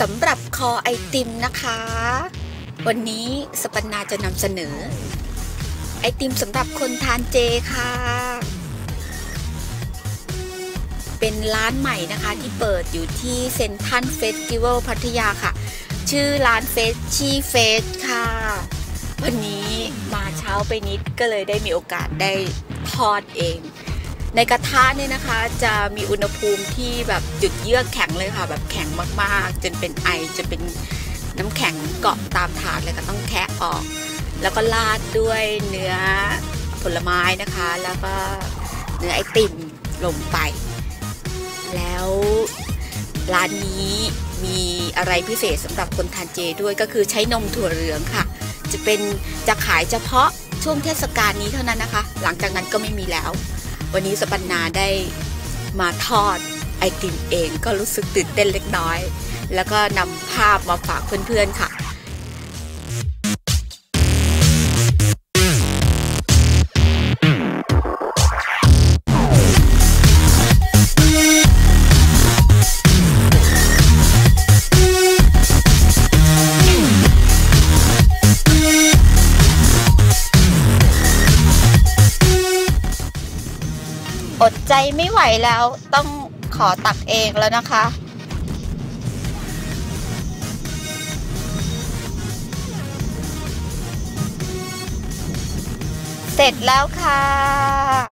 สำหรับคอไอติมนะคะ วันนี้สปันนาจะนำเสนอ ไอติมสำหรับคนทานเจค่ะ เป็นร้านใหม่นะคะที่เปิดอยู่ที่เซนทันเฟสติวัลพัทยาค่ะ ชื่อร้านเฟสชีเฟสค่ะ วันนี้มาเช้าไปนิดก็เลยได้มีโอกาสได้ทอดเอง ในกระทะเนี่ยนะคะจะมีอุณหภูมิที่แบบจุดเยือกแข็งเลยค่ะ แบบแข็งมากๆ จนเป็นไอจนเป็นน้ำแข็งเกาะตามถาดเลยก็ต้องแคะออก แล้วก็ราดด้วยเนื้อผลไม้นะคะ แล้วก็เนื้อไอติมลงไป แล้วร้านนี้มีอะไรพิเศษสำหรับคนทานเจด้วยก็คือใช้นมถั่วเหลืองค่ะ จะเป็นจะขายเฉพาะช่วงเทศกาลนี้เท่านั้นนะคะ หลังจากนั้นก็ไม่มีแล้ว วันนี้สปันนาได้มาทอดไอติมเองก็รู้สึกตื่นเต้นเล็กน้อย แล้วก็นำภาพมาฝากเพื่อนๆค่ะ อดใจไม่ไหวแล้วต้องขอตักเองแล้วนะคะ เสร็จแล้วค่ะ